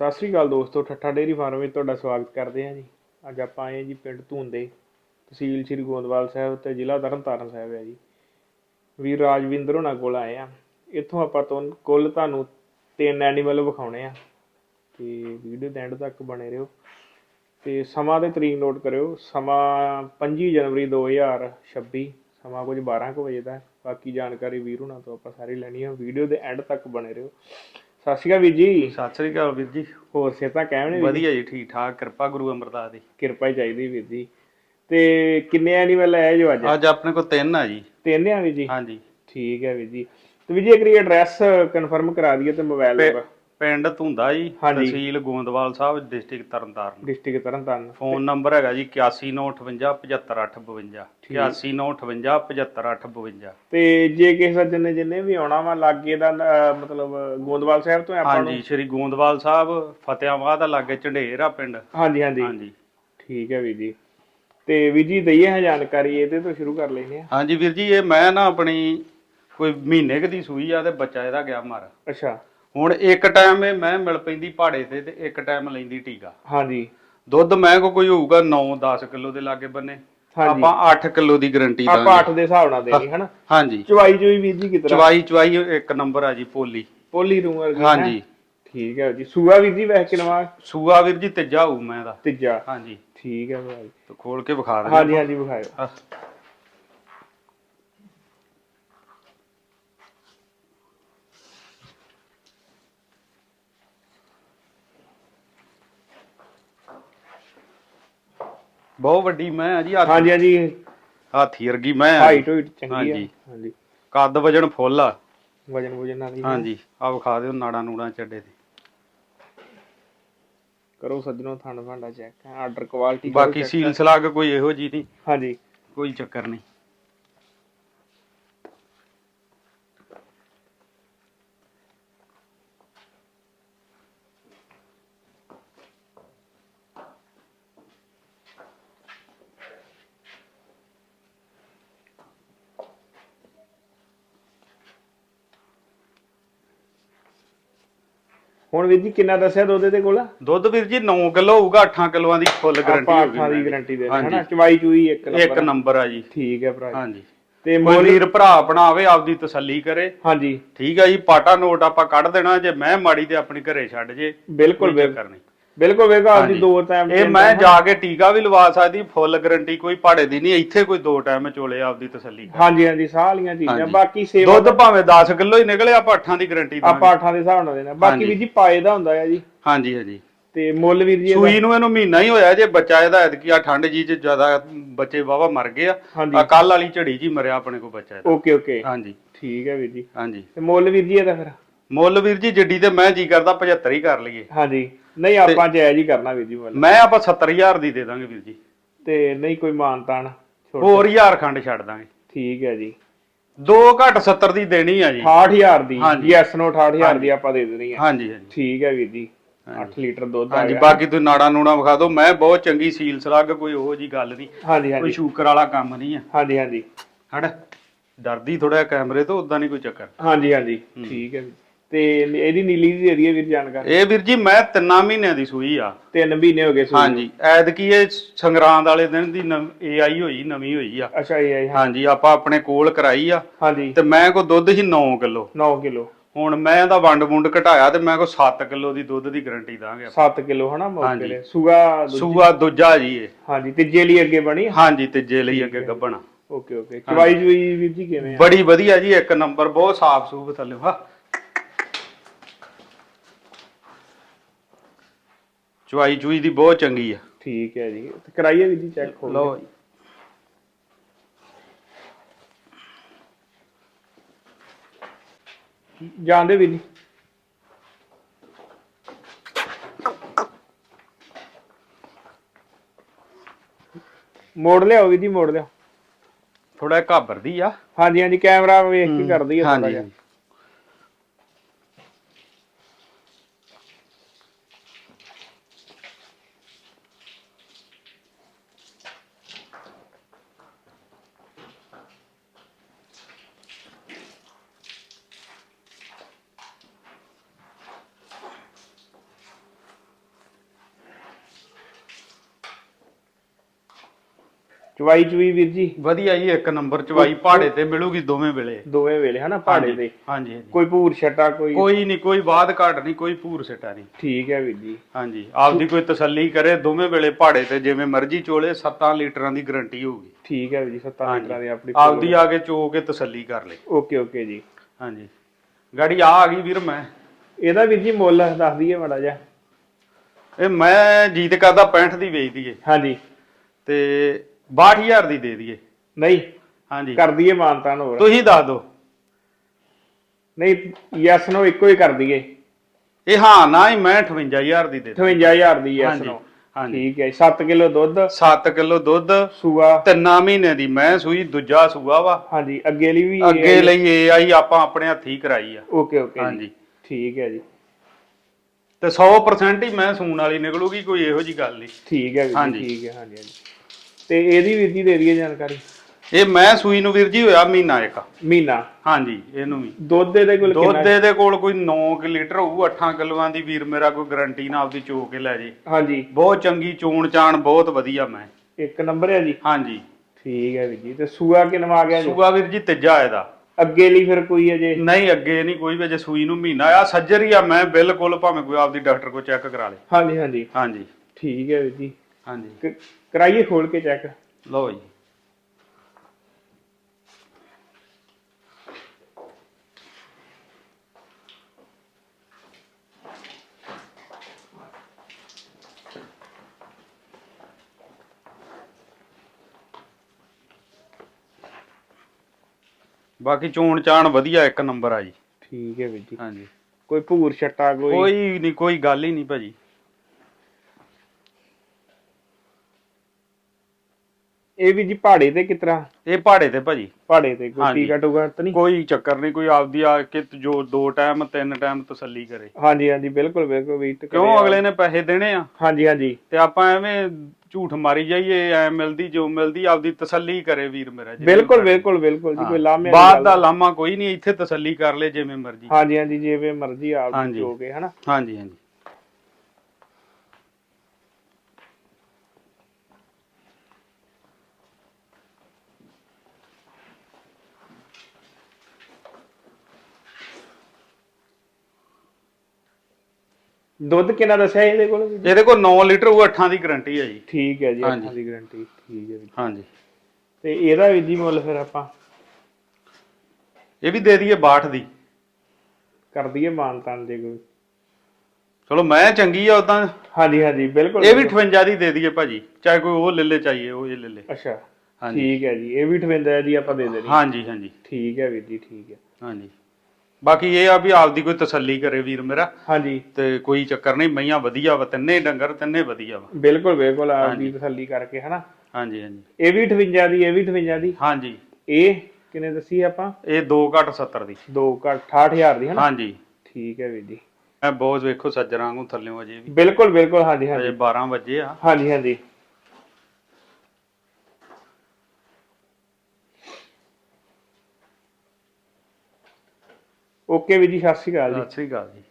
ਸਤਿ ਸ੍ਰੀ ਅਕਾਲ ਦੋਸਤੋ, ਠੱਠਾ dairy farm ਵਿੱਚ ਤੁਹਾਡਾ ਸਵਾਗਤ ਕਰਦੇ ਹਾਂ ਜੀ। ਅੱਜ ਆਪਾਂ ਆਏ ਹਾਂ ਜੀ ਪਿੰਡ ਧੂੰਦੇ ਤਹਿਸੀਲ ਸ੍ਰੀ ਗੋਂਦਵਾਲ ਸਾਹਿਬ ਤੇ ਜ਼ਿਲ੍ਹਾ ਤਰਨਤਾਰਨ ਸਾਹਿਬ ਹੈ ਜੀ। ਵੀਰ ਰਾਜਵਿੰਦਰ ਹੋਣਾ ਕੋਲ ਆਏ ਆ ਇੱਥੋਂ ਆਪਾਂ ਤੋਂ ਕੁੱਲ ਤੁਹਾਨੂੰ ਤਿੰਨ ਐਨੀਮਲ ਵਿਖਾਉਣੇ ਆ। ਤੇ ਵੀਡੀਓ ਦੇ ਐਂਡ ਤੱਕ ਬਣੇ ਰਹੋ। ਤੇ ਸਮਾਂ ਤੇ ਤਰੀਕ ਨੋਟ ਕਰਿਓ, ਸਮਾਂ 25 ਜਨਵਰੀ 2026 ਸਮਾਂ ਕੁਝ 12 ਕੁ ਵਜੇ ਦਾ ਬਾਕੀ ਜਾਣਕਾਰੀ ਵੀਰ ਹੋਣਾ ਤੋਂ ਆਪਾਂ ਸਾਰੀ ਲੈਣੀ ਆ। ਵੀਡੀਓ ਦੇ ਐਂਡ ਤੱਕ ਬਣੇ ਰਹੋ। ਸਤਿ ਸ਼੍ਰੀ ਅਕਾਲ ਵੀਰ ਜੀ। ਸਤਿ ਸ੍ਰੀ ਅਕਾਲ ਵੀਰ ਜੀ। ਹੋਰ ਸਿਹਤਾਂ ਕਾਇਮ ਨੇ ਵੀਰ ਜੀ? ਵਧੀਆ ਜੀ ਠੀਕ ਠਾਕ ਕਿਰਪਾ ਗੁਰੂ ਅਮਰਦਾਸ ਦੀ। ਕਿਰਪਾ ਹੀ ਚਾਹੀਦੀ ਵੀਰ ਜੀ। ਤੇ ਕਿੰਨੇ ਐਨੀਮਲ ਆਏ ਜੋ ਅੱਜ? ਅੱਜ ਆਪਣੇ ਕੋਲ ਤਿੰਨ ਆ ਜੀ। ਤਿੰਨ ਆ ਵੀਰ ਜੀ? ਹਾਂਜੀ। ਠੀਕ ਹੈ ਵੀਰ ਜੀ। ਤੇ ਵੀਰ ਜੀ ਇੱਕ ਰੀ ਐਡਰੈਸ ਕਨਫਰਮ ਕਰਾ ਦਈਏ ਤੇ ਮੋਬਾਈਲ ਪਿ- ਨੰਬਰ ਪਿੰਡ ਧੁੰਦਾ ਜੀ ਹਾਂਜੀ। ਤਹਿਸੀਲ Goindwal Sahib district Tarn Taran. District Tarn Taran. Phone number ਹੈਗਾ ਜੀ 8195575852 8195575852 ਤੇ ਜੇ ਕਿਸੇ ਸੱਜਣ ਨੇ ਜਿੰਨੇ ਵੀ ਆਉਣਾ ਵਾ ਲਾਗੇ ਦਾ ਅਹ, ਮਤਲਬ ਗੋਂਦਵਾਲ ਸਾਹਿਬ ਤੋਂ ਆਪਾਂ ਨੂੰ ਹਾਂਜੀ ਸ਼੍ਰੀ ਗੋਂਦਵਾਲ ਸਾਹਿਬ ਫਤਿਆਬਾਦ ਦਾ ਲਾਗੇ ਝੰਡੇਰ ਆ ਪਿੰਡ। ਹਾਂਜੀ ਹਾਂਜੀ। ਹਾਂਜੀ। ਠੀਕ ਹੈ ਵੀਰ ਜੀ। ਤੇ ਵੀਰ ਜੀ ਦਈਏ ਹਾਂ ਜਾਣਕਾਰੀ ਇਹਦੇ ਤੋਂ ਸ਼ੁਰੂ ਕਰ ਲੈਨੇ ਆ ਹਾਂਜੀ ਵੀਰ ਜੀ ਇਹ ਮੈਂ ਨਾ ਆਪਣੀ ਕੋਈ ਮਹੀਨੇ ਕੁ ਦੀ ਸੂਈ ਆ ਤੇ ਬੱਚਾ ਇਹਦਾ ਗਿਆ ਮਰ। ਅੱਛਾ। ਹੁਣ ਇੱਕ ਟਾਈਮ ਇਹ ਮੈਂ ਮਿਲ ਪੈਂਦੀ ਪਹਾੜੇ ਤੇ ਤੇ ਇੱਕ ਟਾਈਮ ਲੈਂਦੀ ਟੀਕਾ। ਹਾਂਜੀ। ਦੁੱਧ ਮੈਂ ਕੋ ਕੋਈ ਹੋਊਗਾ 9-10 ਕਿਲੋ ਦੇ ਲਾਗੇ ਬੰਨੇ। ਆਪਾਂ 8 ਕਿਲੋ ਦੀ ਗਾਰੰਟੀ ਆਪਾਂ ਦਾਂਗੇ। 8 ਦੇ ਹਿਸਾਬ ਨਾਲ ਦੇਣੀ ਹਨਾ? ਹਾਂਜੀ। ਚਵਾਈ ਚੋਈ ਵੀਰ ਜੀ ਕਿਤਰਾ? ਚਵਾਈ ਚਵਾਈ ਇੱਕ ਨੰਬਰ ਆ ਜੀ ਪੋਲੀ। ਪੋਲੀ ਰੂਮ ਵਰਗੀ? ਹਾਂਜੀ। ਠੀਕ ਹੈ ਜੀ। ਸੂਆ ਵੀਰ ਜੀ ਵੈਸੇ ਕਿਨਵਾ ਸੂਆ ਵੀਰ ਜੀ ਤੀਜਾ ਹੋਊ ਮੈਂ ਦਾ। ਤੀਜਾ। ਹਾਂਜੀ। ਠੀਕ ਹੈ ਭਾਈ। ਤੇ ਖੋਲ ਕੇ ਵਿਖਾ ਦੇ ਹਾਂਜੀ ਹਾਂਜੀ ਵਿਖਾਇਓ। ਬਹੁਤ ਵੱਡੀ ਮੈਂ ਆ ਜੀ ਹਾਥੀ- ਹਾਂਜੀ ਹਾਂਜੀ। ਹਾਥੀ ਵਰਗੀ ਮੈਂ ਆ ਹਾਈਟ ਹੋਈਟ ਚੰਗੀ ਆ। ਹਾਂਜੀ। ਹਾਂਜੀ। ਕੱਦ ਵਜਨ ਫੁੱਲ ਆ। ਵਜਨ ਵਜਨ ਨਾਲ ਹੀ ਹਾਂਜੀ। ਆ ਵਿਖਾ ਦਿਓ ਨਾੜਾ ਨੂੜਾ ਚੱਡੇ ਤੇ। ਕਰੋ ਸੱਜਣੋ ਥਣ ਭਾਂਡਾ ਚੈੱਕ ਆਰਡਰ ਕੁਆਲਿਟੀ ਬਾਕੀ ਸੀਲ ਸਲਾਗ ਕੋਈ ਇਹੋ ਜੀ ਨਹੀਂ। ਹਾਂਜੀ। ਕੋਈ ਚੱਕਰ ਨਹੀਂ। ਹੁਣ ਵੀਰ ਜੀ ਕਿੰਨਾ ਦੱਸਿਆ ਦੁੱਧ ਦੇ ਕੋਲ? ਦੁੱਧ ਵੀਰ ਜੀ 9 ਕਿਲੋ ਹੋਊਗਾ 8 ਕਿਲੋਆਂ ਦੀ ਫੁੱਲ ਗਾਰੰਟੀ ਆਪਾਂ ਹੋਊਗੀ ਅੱਠਾਂ ਦੀ ਮੈਂ। ਗਾਰੰਟੀ ਦੇ। ਹਨਾ? ਚਵਾਈ ਚੂਈ ਇੱਕ ਇੱਕ ਨੰਬਰ ਨੰਬਰ ਆ ਜੀ। ਠੀਕ ਹੈ ਭਰਾ ਜੀ। ਹਾਂਜੀ। ਤੇ ਕੋਈ ਮੁੱਲ ਵੀਰ ਭਰਾ ਆਵੇ ਆਪਦੀ ਤਸੱਲੀ ਕਰੇ। ਹਾਂਜੀ। ਠੀਕ ਆ ਜੀ ਪਾਟਾ ਨੋਟ ਆਪਾਂ ਕੱਢ ਦੇਣਾ ਜੇ ਮੈਂ ਮਾੜੀ ਤੇ ਆਪਣੀ ਘਰੇ ਛੱਡ ਜੇ ਬਿਲਕੁਲ ਬਿਲਕੁਲ। ਬਿਲਕੁਲ ਵੇਗਾ ਆਪਦੀ। ਦੋ ਟਾਈਮ ਇਹ ਮੈਂ ਜਾ ਕੇ ਟੀਕਾ ਵੀ ਲਵਾ ਸਕਦੀ ਫੁੱਲ ਗਾਰੰਟੀ ਕੋਈ ਪਾੜੇ ਦੀ ਨਹੀਂ ਇੱਥੇ ਕੋਈ ਦੋ ਟਾਈਮ ਚੋਲੇ ਆਪਦੀ ਤਸੱਲੀ ਹਾਂਜੀ ਹਾਂਜੀ ਵਾਲੀਆਂ ਚੀਜ਼ਾਂ। ਬਾਕੀ ਸੇਵਾ ਦੁੱਧ ਭਾਵੇਂ 10 ਕਿਲੋ ਹੀ ਨਿਕਲੇ ਆਪਾਂ ਅੱਠਾਂ ਦੀ ਗਾਰੰਟੀ ਆਪਾਂ ਅੱਠਾਂ ਦੇ ਹਿਸਾਬ ਨਾਲ ਦੇਣਾ। ਬਾਕੀ। ਵੀਰ ਜੀ ਪਾਏ ਦਾ ਹੁੰਦਾ ਆ ਜੀ। ਹਾਂਜੀ ਹਾਂਜੀ। ਤੇ ਮੁੱਲ ਵੀਰ ਜੀ ਸੂਈ ਨੂੰ ਇਹਨੂੰ ਮਹੀਨਾ ਹੀ ਹੋਇਆ ਜੇ ਬੱਚਾ ਇਹਦਾ ਐਤਕੀ ਆ ਠੰਡ ਜੀ ਚ ਜ਼ਿਆਦਾ ਬੱਚੇ ਵਾਵਾ ਮਰ ਗਏ ਆ। ਕੱਲ ਵਾਲੀ ਝੜੀ ਜੀ ਮਰਿਆ ਆਪਣੇ ਕੋਲ ਬੱਚਾ ਇਹਦਾ। Okay okay. ਹਾਂਜੀ। ਠੀਕ ਹੈ ਵੀਰ ਜੀ। ਹਾਂਜੀ। ਤੇ ਮੁੱਲ ਵੀਰ ਜੀ ਇਹਦਾ ਫਿਰ? ਮੁੱਲ ਵੀਰ ਜੀ ਜੱਡੀ ਤੇ ਮੈਂ ਜੀ ਕਰਦਾ 75 ਹੀ ਕਰ ਲਈਏ। ਹਾਂਜੀ। ਨਹੀਂ ਆਪਾਂ ਜਾਇਜ਼ ਹੀ ਕਰਨਾ ਵੀਰ ਜੀ ਮੈਂ ਆਪਾਂ 70000 ਦੀ ਦੇ ਦਾਂਗੇ ਵੀਰ ਜੀ। ਤੇ ਨਹੀਂ ਕੋਈ ਮਾਨਤਾਨ ਛੋੜ ਹੋਰ ਹਜ਼ਾਰ ਖੰਡ ਛੱਡ ਦਾਂਗੇ। ਠੀਕ ਹੈ ਜੀ। ਦੋ ਘੱਟ 70 ਦੀ ਦੇਣੀ ਆ ਜੀ। 68000 ਦੀ। ਹਾਂਜੀ। ਯੈਸ ਨੋ 68000 ਦੀ ਆਪਾਂ ਦੇ ਦੇਣੀ ਹੈ ਹਾਂਜੀ ਹਾਂਜੀ। ਠੀਕ ਹੈ ਵੀਰ ਜੀ। 8 ਲੀਟਰ ਦੁੱਧ ਆ ਹਾਂਜੀ ਗਿਆ। ਬਾਕੀ ਤੁਸੀਂ ਨਾੜਾ ਨੂੜਾ ਵਿਖਾ ਦਿਓ। ਮੈਂ ਬਹੁਤ ਚੰਗੀ ਸੀਲ ਸਲੱਗ ਕੋਈ ਉਹੋ ਜੀ ਗੱਲ ਨਹੀਂ। ਹਾਂਜੀ ਕੋਈ ਹਾਂਜੀ ਸ਼ੂਕਰ ਵਾਲਾ ਕੰਮ ਨਹੀਂ ਆ। ਹਾਂਜੀ ਹਾਂਜੀ। ਹੜ ਡਰਦੀ ਥੋੜਾ ਕੈਮਰੇ ਤੋਂ ਉਦਾਂ ਨਹੀਂ ਕੋਈ ਚੱਕਰ। ਹਾਂਜੀ ਹਾਂਜੀ। ਠੀਕ ਹੈ ਵੀਰ। ਤੇ ਇਹਦੀ ਨੀਲੀ ਦੀ ਦੇ ਦਈਏ ਵੀਰ ਜਾਣਕਾਰੀ। ਇਹ ਵੀਰ ਜੀ ਮੈਂ ਤਿੰਨਾਂ ਮਹੀਨਿਆਂ ਦੀ ਸੂਈ ਆ। ਤਿੰਨ ਮਹੀਨੇ ਹੋ ਗਏ ਸੂਈ। ਹਾਂਜੀ ਐਤਕੀ ਇਹ ਸੰਗਰਾਂਦ ਵਾਲੇ ਦਿਨ ਦੀ ਏਆਈ ਹੋਈ ਨਵੀਂ ਹੋਈ ਆ। ਅੱਛਾ ਹੈ। ਹਾਂਜੀ ਆਪਾਂ ਆਪਣੇ ਕੋਲ ਕਰਾਈ ਆ। ਹਾਂਜੀ। ਤੇ ਮੈਂ ਕੋ ਦੁੱਧ ਸੀ 9 ਕਿਲੋ। 9 ਕਿਲੋ। ਹੁਣ ਮੈਂ ਇਹਦਾ ਵੰਡ ਵੁੰਡ ਘਟਾਇਆ ਤੇ ਮੈਂ ਕੋ 7 ਕਿਲੋ ਦੀ ਦੁੱਧ ਦੀ ਗਾਰੰਟੀ ਦਾਂਗੇ 7 ਕਿਲੋ ਹਨਾ ਮੌਕੇ ਸੂਗਾ ਦੂਜੀ- ਸੂਆ ਦੂਜਾ ਜੀ ਇਹ। ਹਾਂਜੀ ਤੀਜੇ ਲਈ ਅੱਗੇ ਬਣੀ ਹਾਂਜੀ ਤੀਜੇ ਲਈ ਅੱਗੇ ਗੱਬਣਾ ਓਕੇ ਓਕੇ। ਚਵਾਈ ਜੂਈ ਵੀਰ ਜੀ ਕਿਵੇਂ ਆ? ਬੜੀ ਵਧੀਆ ਜੀ ਇੱਕ ਨੰਬਰ ਬਹੁਤ ਸਾਫ਼ ਸੂਫ ਥੱਲੇ। ਵਾ ਚੁਆਈ ਚੂਈ ਦੀ ਬਹੁਤ ਚੰਗੀ ਆ। ਠੀਕ ਹੈ ਜੀ। ਤੇ ਕਰਾਈਏ ਵੀਰ ਜੀ ਚੈੱਕ ਹੋ ਲਓ ਜੀ। ਜਾਂਦੇ ਵੀਰ ਜੀ ਮੋੜ ਲਿਆਓ ਵੀਰ ਜੀ ਮੋੜ ਲਿਆਓ। ਥੋੜਾ ਘਾਬਰਦੀ ਆ। ਹਾਂਜੀ ਹਾਂਜੀ ਕੈਮਰਾ ਵੇਖ ਕੇ ਕਰਦੀ ਹੈ ਥੋੜਾ ਹਾਂਜੀ। ਚਵਾਈ ਚੁਈ ਵੀਰ ਜੀ? ਵਧੀਆ ਜੀ ਇੱਕ ਨੰਬਰ ਚਵਾਈ ਪਹਾੜੇ ਤੇ ਮਿਲੂਗੀ ਦੋਵੇਂ ਵੇਲੇ। ਦੋਵੇਂ ਵੇਲੇ ਹਨਾ ਪਹਾੜੇ ਤੇ? ਹਾਂਜੀ ਹਾਂਜੀ। ਕੋਈ ਭੂਰ ਛੱਟਾ ਕੋਈ ਕੋਈ ਨਹੀਂ ਕੋਈ ਬਾਦ ਘਾਟ ਨਹੀਂ ਕੋਈ ਭੂਰ ਸਟਾ ਨਹੀਂ। ਠੀਕ ਹੈ ਵੀਰ ਜੀ। ਹਾਂਜੀ ਆਪਦੀ ਕੋਈ ਤਸੱਲੀ ਕਰੇ ਦੋਵੇਂ ਵੇਲੇ ਪਹਾੜੇ ਤੇ ਜਿਵੇਂ ਮਰਜ਼ੀ ਚੋਲੇ 7 ਲੀਟਰਾਂ ਦੀ ਗਾਰੰਟੀ ਹੋਊਗੀ। ਠੀਕ ਹੈ ਵੀਰ ਜੀ 7 ਲੀਟਰਾਂ ਦੀ ਆਪਣੀ ਆਪਦੀ ਆ ਕੇ ਚੋ ਕੇ ਤਸੱਲੀ ਕਰ ਲੇ। ਓਕੇ ਓਕੇ ਜੀ। ਹਾਂਜੀ। ਗਾੜੀ ਆ ਆ ਗਈ ਵੀਰ ਮੈਂ। ਇਹਦਾ ਵੀਰ ਜੀ ਮੁੱਲ ਦੱਸ ਦਈਏ ਮਾੜਾ ਜਿਹਾ। ਇਹ ਮੈਂ ਜੀਤ ਕਰਦਾ 65 ਦੀ ਵੇਚ ਦਈਏ ਹਾਂਜੀ। ਤੇ 62000 ਦੀ ਦੇ ਦਈਏ। ਨਹੀਂ। ਹਾਂਜੀ। ਕਰ ਦਈਏ ਮਾਨਤਾਨ ਹੋਰ। ਤੁਸੀਂ ਦੱਸ ਦਿਓ। ਨਹੀਂ ਯੈਸ ਨੋ ਇੱਕੋ ਹੀ ਕਰ ਦਈਏ। ਇਹ ਹਾਂ ਨਾ ਹੀ ਮੈਂ 58000 ਦੀ ਦੇ 58000 ਦੀ ਯੈਸ ਹਾਂਜੀ ਨੋ ਹਾਂਜੀ। ਠੀਕ ਹੈ 7 ਕਿਲੋ ਦੁੱਧ। 7 ਕਿਲੋ ਦੁੱਧ। ਸੂਆ। ਤਿੰਨਾਂ ਮਹੀਨੇ ਦੀ ਮੈਂ ਸੂਈ ਦੂਜਾ ਸੂਆ ਵਾ। ਹਾਂਜੀ ਅੱਗੇ ਲਈ ਵੀ ਅੱਗੇ ਲਈ ਇਹ ਆਈ ਆਪਾਂ ਆਪਣੇ ਹੱਥੀ ਕਰਾਈ ਆ। ਓਕੇ ਓਕੇ ਹਾਂਜੀ। ਠੀਕ ਹੈ ਜੀ। ਤੇ 100% ਹੀ ਮੈਂ ਸੂਣ ਵਾਲੀ ਨਿਕਲੂਗੀ ਕੋਈ ਇਹੋ ਜੀ ਗੱਲ ਨਹੀਂ। ਠੀਕ ਹੈ ਵੀਰ ਹਾਂਜੀ। ਜੀ ਠੀਕ ਹੈ ਹਾਂਜੀ ਹਾਂਜੀ। ਤੇ ਇਹਦੀ ਵੀਰ ਜੀ ਦੇ ਦਈਏ ਜਾਣਕਾਰੀ? ਇਹ ਮੈਂ ਸੂਈ ਨੂੰ ਵੀਰ ਜੀ ਹੋਇਆ ਮਹੀਨਾ ਇੱਕ। ਮਹੀਨਾ? ਹਾਂਜੀ ਇਹਨੂੰ ਵੀ। ਦੁੱਧ ਦੇ ਕੋਲ ਦੁੱਧ ਕਿੰਨਾ ਦੇ ਕੋਲ ਕੋਈ 9 ਲੀਟਰ ਹੋਊ 8 ਕਿਲੋਆਂ ਦੀ ਵੀਰ ਮੇਰਾ ਕੋਈ ਗਾਰੰਟੀ ਨਾ ਆਪਦੀ ਚੋ ਕੇ ਲੈ ਜੇ। ਹਾਂਜੀ। ਬਹੁਤ ਚੰਗੀ ਚੋਣ ਚਾਣ ਬਹੁਤ ਵਧੀਆ ਮੈਂ। ਇੱਕ ਨੰਬਰ ਹੈ ਜੀ? ਹਾਂਜੀ। ਠੀਕ ਹੈ ਵੀਰ ਜੀ ਤੇ ਸੂਆ ਕਿਨਵਾ ਆ ਗਿਆ ਜੀ? ਸੂਆ ਵੀਰ ਜੀ ਤੀਜਾ ਇਹਦਾ। ਅੱਗੇ ਲਈ ਫਿਰ ਕੋਈ ਅਜੇ? ਨਹੀਂ ਅੱਗੇ ਨਹੀਂ ਕੋਈ ਵਜੇ ਸੂਈ ਨੂੰ ਮਹੀਨਾ ਆ। ਸੱਜਰ ਹੀ ਆ ਮੈਂ ਬਿਲਕੁਲ ਭਾਵੇਂ ਕੋਈ ਆਪਦੀ ਡਾਕਟਰ ਕੋਲ ਚੈੱਕ ਕਰਾ ਲੇ। ਹਾਂਜੀ ਹਾਂਜੀ। ਹਾਂਜੀ। ਠੀਕ ਹੈ ਵੀਰ ਜੀ। ਹਾਂਜੀ। ਕ- ਕਰਾਈਏ ਖੋਲ ਕੇ ਚੈੱਕ ਲਓ ਜੀ। ਬਾਕੀ ਚੋਣ ਚਾਣ ਵਧੀਆ ਇੱਕ ਨੰਬਰ ਆ ਜੀ। ਠੀਕ ਹੈ ਵੀਰ ਜੀ। ਹਾਂਜੀ। ਕੋਈ ਭੂਰ ਛੱਟਾ ਕੋਈ ਕੋਈ ਨਹੀਂ ਕੋਈ ਗੱਲ ਹੀ ਨਹੀਂ ਭਾਜੀ। ਇਹ ਵੀ ਜੀ ਪਹਾੜੇ ਤੇ ਕਿਤਰਾ ਇਹ ਪਹਾੜੇ ਤੇ ਭਾਜੀ। ਪਹਾੜੇ ਤੇ ਕੋਈ ਹਾਂਜੀ। ਟੀਕਾ ਟੂਕਾ ਤਾਂ ਨਹੀਂ? ਕੋਈ ਚੱਕਰ ਨਹੀਂ ਕੋਈ ਆਪਦੀ ਆ ਕੇ ਜੋ ਦੋ ਟਾਈਮ ਤਿੰਨ ਟਾਈਮ ਤਸੱਲੀ ਕਰੇ। ਹਾਂਜੀ ਹਾਂਜੀ ਬਿਲਕੁਲ ਬਿਲਕੁਲ ਵੀ ਕਿਉਂ ਅਗਲੇ ਨੇ ਪੈਸੇ ਦੇਣੇ ਆ? ਹਾਂਜੀ ਹਾਂਜੀ। ਤੇ ਆਪਾਂ ਐਵੇਂ ਝੂਠ ਮਾਰੀ ਜਾਈਏ ਐ ਮਿਲਦੀ ਜੋ ਮਿਲਦੀ ਆਪਦੀ ਤਸੱਲੀ ਕਰੇ ਵੀਰ ਮੇਰਾ ਜਿਵੇਂ ਬਿਲਕੁਲ। ਬਿਲਕੁਲ ਬਿਲਕੁਲ ਜੀ ਕੋਈ। ਲਾਮੇ ਬਾਹਰ ਦਾ ਲਾਮਾ ਕੋਈ ਨਹੀਂ ਇੱਥੇ ਤਸੱਲੀ ਕਰ ਲੈ ਜਿਵੇਂ ਮਰਜ਼ੀ। ਹਾਂਜੀ ਹਾਂਜੀ ਜਿਵੇਂ ਮਰਜ਼ੀ ਆਪ ਹਾਂਜੀ। ਗਏ ਹਨਾ? ਹਾਂਜੀ ਹਾਂਜੀ। ਦੁੱਧ ਕਿੰਨਾ ਦੱਸਿਆ ਇਹਦੇ ਕੋਲ? ਵੀ? ਇਹਦੇ ਕੋਲ 9 ਲੀਟਰ ਉਹ 8 ਦੀ ਗਾਰੰਟੀ ਹੈ ਜੀ। ਠੀਕ ਹੈ ਜੀ ਹਾਂਜੀ। ਅੱਠਾਂ ਦੀ ਗਾਰੰਟੀ ਠੀਕ ਹੈ ਜੀ। ਹਾਂਜੀ। ਤੇ ਇਹਦਾ ਵੀ ਜੀ ਮੁੱਲ ਫਿਰ ਆਪਾਂ? ਇਹ ਵੀ ਦੇ ਦਈਏ 62 ਦੀ। ਕਰ ਦਈਏ ਮਾਨਤਾਨ ਜੇ ਕੋਈ। ਚਲੋ ਮੈਂ ਚੰਗੀ ਆ ਉਦਾਂ। ਹਾਂਜੀ ਹਾਂਜੀ ਬਿਲਕੁਲ ਇਹ ਵੀ 58 ਦੀ ਦੇ ਦਈਏ ਭਾਜੀ ਚਾਹੇ ਕੋਈ ਉਹ ਲੈ ਲੈ ਚਾਹੀਏ ਉਹ ਇਹ ਲੈ ਲੈ। ਅੱਛਾ ਹਾਂਜੀ। ਠੀਕ ਹੈ ਜੀ ਇਹ ਵੀ 58 ਹੈ ਜੀ ਆਪਾਂ ਦੇ ਦੇਣੀ। ਹਾਂਜੀ ਹਾਂਜੀ। ਠੀਕ ਹੈ ਵੀਰ ਜੀ ਠੀਕ ਹੈ। ਹਾਂਜੀ। ਬਾਕੀ ਇਹ ਆ ਵੀ ਆਪਦੀ ਕੋਈ ਤਸੱਲੀ ਕਰੇ ਵੀਰ ਮੇਰਾ। ਹਾਂਜੀ। ਤੇ ਕੋਈ ਚੱਕਰ ਨਹੀਂ ਮਈਆਂ ਵਧੀਆ ਵਾ ਤਿੰਨੇ ਡੰਗਰ ਤਿੰਨੇ ਵਧੀਆ ਵਾ। ਬਿਲਕੁਲ ਬਿਲਕੁਲ ਆਪ ਹਾਂਜੀ। ਦੀ ਤਸੱਲੀ ਕਰਕੇ ਹਨਾ? ਹਾਂਜੀ ਹਾਂਜੀ। ਇਹ ਵੀ 58 ਦੀ ਇਹ ਵੀ 58 ਦੀ। ਹਾਂਜੀ। ਇਹ ਕਿੰਨੇ ਦੱਸੀ ਆਪਾਂ? ਇਹ 2 ਘੱਟ 70 ਦੀ। ਦੋ ਘੱਟ 68000 ਦੀ ਹਨਾ? ਹਾਂਜੀ। ਠੀਕ ਹੈ ਵੀਰ ਜੀ। ਮੈਂ ਬਹੁਤ ਵੇਖੋ ਸੱਜਰਾਂ ਨੂੰ ਥੱਲਿਓ ਅਜੇ ਵੀ। ਬਿਲਕੁਲ ਬਿਲਕੁਲ ਹਾਂਜੀ ਹਾਂਜੀ। ਅਜੇ 12 ਵਜੇ ਆ। ਹਾਂਜੀ ਹਾਂਜੀ। ਓਕੇ ਵੀਰ ਜੀ ਸਤਿ ਸ਼੍ਰੀ ਅਕਾਲ ਜੀ। ਸਤਿ ਸ੍ਰੀ ਅਕਾਲ ਜੀ।